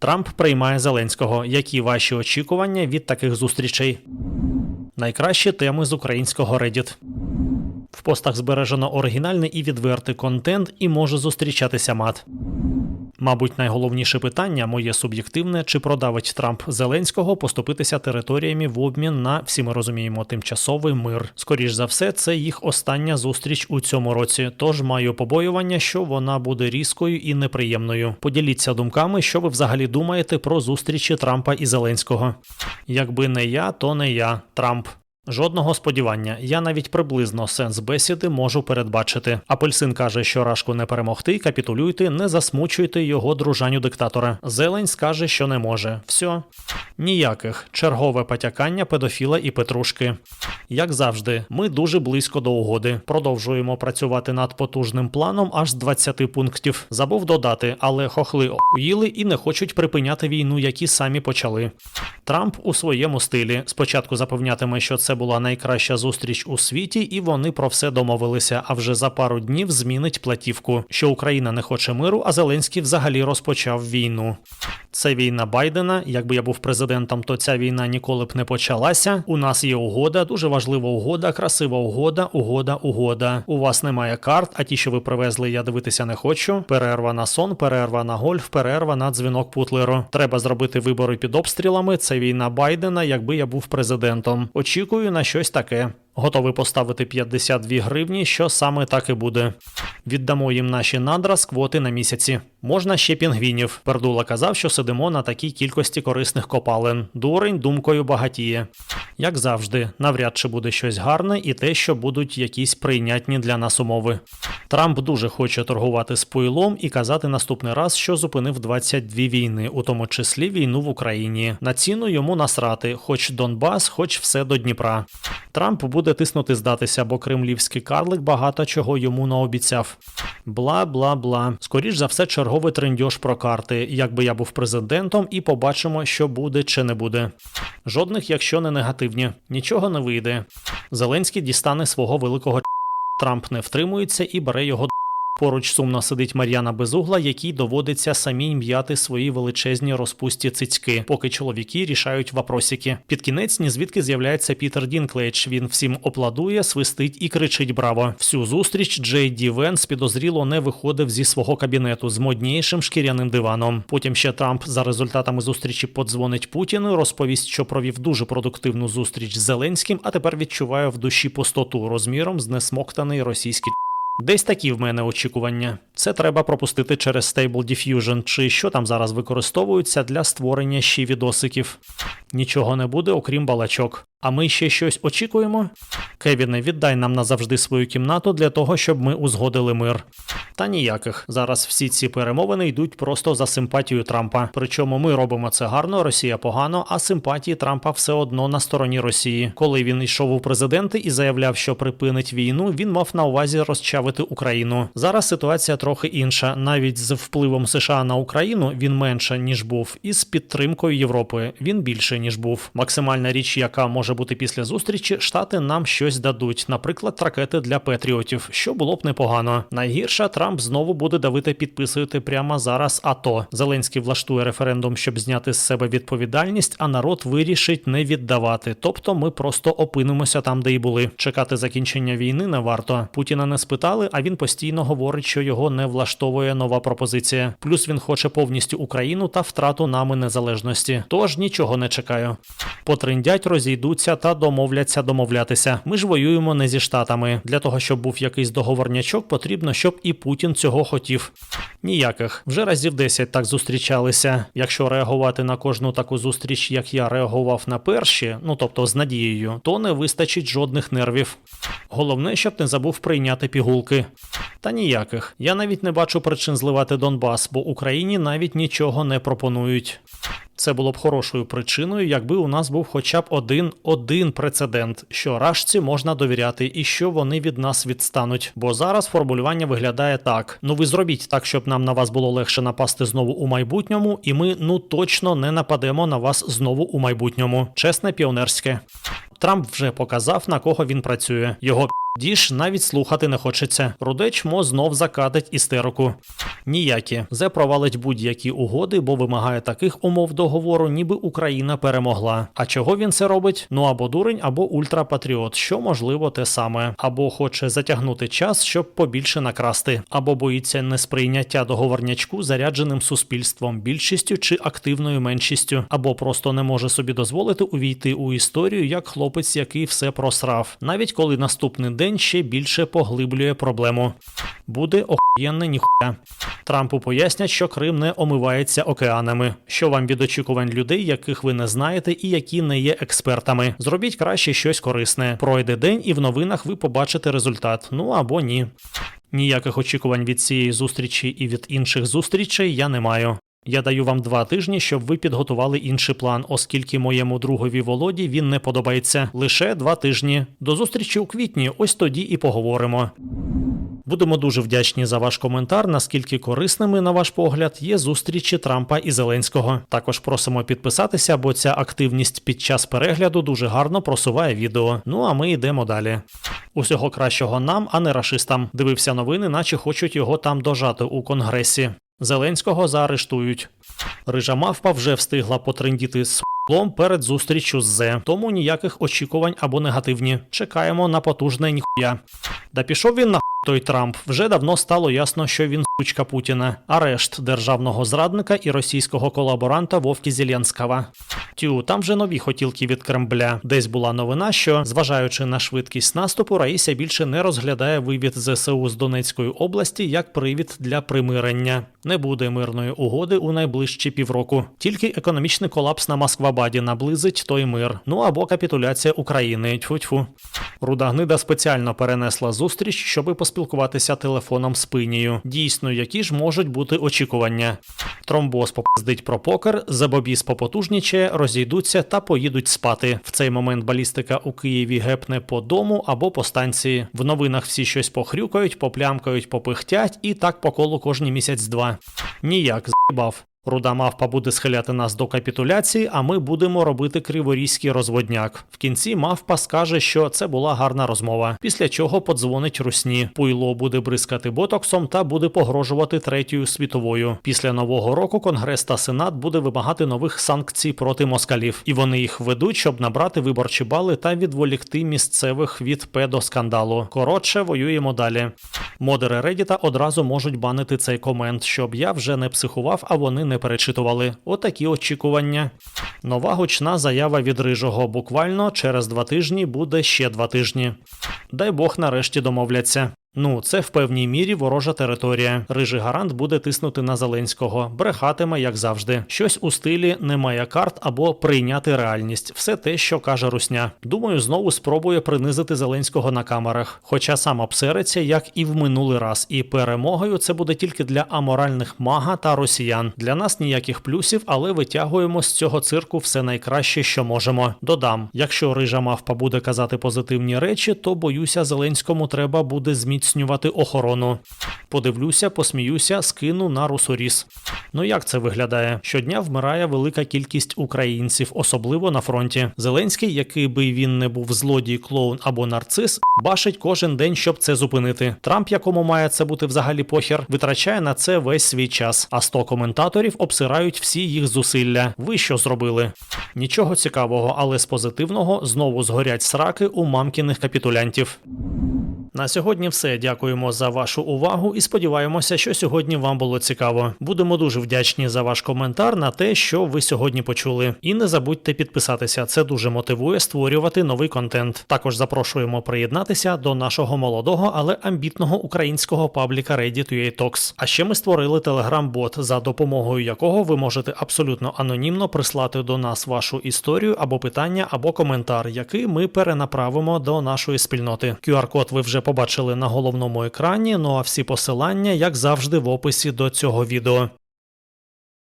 Трамп приймає Зеленського. Які ваші очікування від таких зустрічей? Найкращі теми з українського Reddit. В постах збережено оригінальний і відвертий контент і може зустрічатися мат. Мабуть, найголовніше питання моє суб'єктивне, чи продавить Трамп Зеленського поступитися територіями в обмін на всі ми розуміємо тимчасовий мир. Скоріш за все, це їх остання зустріч у цьому році. Тож маю побоювання, що вона буде різкою і неприємною. Поділіться думками, що ви взагалі думаєте про зустрічі Трампа і Зеленського. Якби не я, то не я, Трамп. Жодного сподівання, я навіть приблизно сенс бесіди можу передбачити. Апельсин каже, що рашку не перемогти, капітулюйте, не засмучуйте його дружаню диктатора. Зелень скаже, що не може. Все. Ніяких. Чергове потякання педофіла і петрушки. Як завжди, ми дуже близько до угоди. Продовжуємо працювати над потужним планом аж з 20 пунктів. Забув додати, але хохли охуїли і не хочуть припиняти війну, які самі почали. Трамп у своєму стилі спочатку запевнятиме, що це була найкраща зустріч у світі, і вони про все домовилися. А вже за пару днів змінить платівку, що Україна не хоче миру, а Зеленський взагалі розпочав війну. Це війна Байдена. Якби я був президентом, то ця війна ніколи б не почалася. У нас є угода, дуже важлива угода, красива угода, угода, угода. У вас немає карт, а ті, що ви привезли, я дивитися не хочу. Перерва на сон, перерва на гольф, перерва на дзвінок Путлеру. Треба зробити вибори під обстрілами. Це війна Байдена, якби я був президентом. Очікую на щось таке. Готовий поставити 52 гривні, що саме так і буде. Віддамо їм наші надра з квоти на місяці. Можна ще пінгвінів. Пердула казав, що сидимо на такій кількості корисних копалин. Дурень думкою багатіє. Як завжди, навряд чи буде щось гарне і те, що будуть якісь прийнятні для нас умови. Трамп дуже хоче торгувати з пойлом і казати наступний раз, що зупинив 22 війни, у тому числі війну в Україні. На ціну йому насрати, хоч Донбас, хоч все до Дніпра. Трамп буде тиснути здатися, бо кремлівський карлик багато чого йому наобіцяв. Бла бла бла. Скоріш за все, черговий трендьош про карти. Якби я був президентом, і побачимо, що буде чи не буде. Жодних, якщо не негативні, нічого не вийде. Зеленський дістане свого великого Трамп не втримується і бере його Поруч сумно сидить Мар'яна Безугла, якій доводиться самій м'яти свої величезні розпусті цицьки, поки чоловіки рішають вопросики. Під кінець ні звідки з'являється Пітер Дінклейдж. Він всім опладує, свистить і кричить Браво! Всю зустріч Джей Ді Венс підозріло не виходив зі свого кабінету з моднішим шкіряним диваном. Потім ще Трамп за результатами зустрічі подзвонить Путіну, розповість, що провів дуже продуктивну зустріч з Зеленським, а тепер відчуває в душі пустоту розміром з несмоктаний російський Десь такі в мене очікування. Це треба пропустити через Stable Diffusion, чи що там зараз використовується для створення ще відосиків. Нічого не буде, окрім балачок. А ми ще щось очікуємо? Кевіне, віддай нам назавжди свою кімнату для того, щоб ми узгодили мир. Та ніяких. Зараз всі ці перемовини йдуть просто за симпатію Трампа. Причому ми робимо це гарно, Росія погано, а симпатії Трампа все одно на стороні Росії. Коли він йшов у президенти і заявляв, що припинить війну, він мав на увазі розчавити Україну. Зараз ситуація трохи інша. Навіть з впливом США на Україну він менше ніж був, і з підтримкою Європи він більше ніж був. Максимальна річ, яка може бути після зустрічі, штати нам щось дадуть, наприклад, ракети для патріотів, що було б непогано. Найгірше Трамп знову буде давити підписувати прямо зараз. АТО. Зеленський влаштує референдум, щоб зняти з себе відповідальність, а народ вирішить не віддавати. Тобто ми просто опинимося там, де й були. Чекати закінчення війни не варто. Путіна не спитали, а він постійно говорить, що його не влаштовує нова пропозиція. Плюс він хоче повністю Україну та втрату нами незалежності. Тож нічого не чекаю. Потриндять, розійдуться та домовляться домовлятися. Ми ж воюємо не зі штатами. Для того, щоб був якийсь договорнячок, потрібно, щоб і Путін цього хотів. Ніяких. Вже разів 10 так зустрічалися. Якщо реагувати на кожну таку зустріч, як я реагував на перші, ну тобто з надією, то не вистачить жодних нервів. Головне, щоб не забув прийняти пігулки. Та ніяких. Я навіть не бачу причин зливати Донбас, бо Україні навіть нічого не пропонують. Це було б хорошою причиною, якби у нас був хоча б один один прецедент, що рашці можна довіряти і що вони від нас відстануть. Бо зараз формулювання виглядає так: ну ви зробіть так, щоб нам на вас було легше напасти знову у майбутньому, і ми ну точно не нападемо на вас знову у майбутньому. Чесне піонерське. Трамп вже показав на кого він працює. Його Діж навіть слухати не хочеться. Рудечмо знов закатить істерику. Ніякі. Зе провалить будь-які угоди, бо вимагає таких умов договору, ніби Україна перемогла. А чого він це робить? Ну або дурень, або ультрапатріот, що можливо те саме, або хоче затягнути час, щоб побільше накрасти, або боїться несприйняття договорнячку зарядженим суспільством, більшістю чи активною меншістю, або просто не може собі дозволити увійти у історію як хлопець, який все просрав, навіть коли наступний день ще більше поглиблює проблему. Буде охуєнне ніхуя. Трампу пояснять, що Крим не омивається океанами. Що вам від очікувань людей, яких ви не знаєте і які не є експертами. Зробіть краще щось корисне. Пройде день, і в новинах ви побачите результат. Ну або ні. Ніяких очікувань від цієї зустрічі і від інших зустрічей я не маю. Я даю вам два тижні, щоб ви підготували інший план, оскільки моєму другові Володі він не подобається. Лише два тижні. До зустрічі у квітні, ось тоді і поговоримо. Будемо дуже вдячні за ваш коментар, наскільки корисними, на ваш погляд, є зустрічі Трампа і Зеленського. Також просимо підписатися, бо ця активність під час перегляду дуже гарно просуває відео. Ну а ми йдемо далі. Усього кращого нам, а не рашистам. Дивився новини, наче хочуть його там дожати у конгресі. Зеленського заарештують. Рижа мавпа вже встигла потрендіти з Лом перед зустрічю з Зе, тому ніяких очікувань або негативні. Чекаємо на потужне ніхуя. Да пішов він на той Трамп. Вже давно стало ясно, що він сучка Путіна. Арешт державного зрадника і російського колаборанта Вовки Зеленського. Тю, там вже нові хотілки від Кремля. Десь була новина, що, зважаючи на швидкість наступу, Раїся більше не розглядає вивід ЗСУ з Донецької області як привід для примирення. Не буде мирної угоди у найближчі півроку. Тільки економічний колапс на Москвабаді наблизить той мир. Ну або капітуляція України. Тьфу-тьфу. Руда гнида спеціально перенесла зустріч, щоби поспілкуватися телефоном з пинію. Дійсно, які ж можуть бути очікування. Тромбоз попиздить про покер, забобіс попотужнічає, розійдуться та поїдуть спати. В цей момент балістика у Києві гепне по дому або по станції. В новинах всі щось похрюкають, поплямкають, попихтять і так по колу кожні місяць-два. Ніяк з**бав. Руда мавпа буде схиляти нас до капітуляції, а ми будемо робити криворізький розводняк. В кінці мавпа скаже, що це була гарна розмова. Після чого подзвонить русні. Пуйло буде бризкати ботоксом та буде погрожувати третьою світовою. Після нового року Конгрес та Сенат буде вимагати нових санкцій проти москалів, і вони їх ведуть, щоб набрати виборчі бали та відволікти місцевих від педоскандалу. Коротше, воюємо далі. Модери Редіта одразу можуть банити цей комент, щоб я вже не психував, а вони не перечитували. Отакі очікування. Нова гучна заява від рижого. Буквально через два тижні буде ще два тижні. Дай Бог нарешті домовляться. Ну, це в певній мірі ворожа територія. Рижий гарант буде тиснути на Зеленського, брехатиме, як завжди. Щось у стилі немає карт або прийняти реальність. Все те, що каже Русня. Думаю, знову спробує принизити Зеленського на камерах. Хоча сам обсериться, як і в минулий раз. І перемогою це буде тільки для аморальних мага та росіян. Для нас ніяких плюсів, але витягуємо з цього цирку все найкраще, що можемо. Додам, якщо рижа мавпа буде казати позитивні речі, то боюся, Зеленському треба буде зміцнювати охорону. Подивлюся, посміюся, скину на русоріс. Ну як це виглядає? Щодня вмирає велика кількість українців, особливо на фронті. Зеленський, який би він не був злодій, клоун або нарцис, бачить кожен день, щоб це зупинити. Трамп, якому має це бути взагалі похер, витрачає на це весь свій час. А 100 коментаторів обсирають всі їх зусилля. Ви що зробили? Нічого цікавого, але з позитивного знову згорять сраки у мамкіних капітулянтів. На сьогодні все. Дякуємо за вашу увагу і сподіваємося, що сьогодні вам було цікаво. Будемо дуже вдячні за ваш коментар на те, що ви сьогодні почули. І не забудьте підписатися. Це дуже мотивує створювати новий контент. Також запрошуємо приєднатися до нашого молодого, але амбітного українського пабліка Reddit Talks. А ще ми створили телеграм-бот, за допомогою якого ви можете абсолютно анонімно прислати до нас вашу історію або питання, або коментар, який ми перенаправимо до нашої спільноти. QR-код ви вже побачили на головному екрані. Ну а всі посилання, як завжди, в описі до цього відео.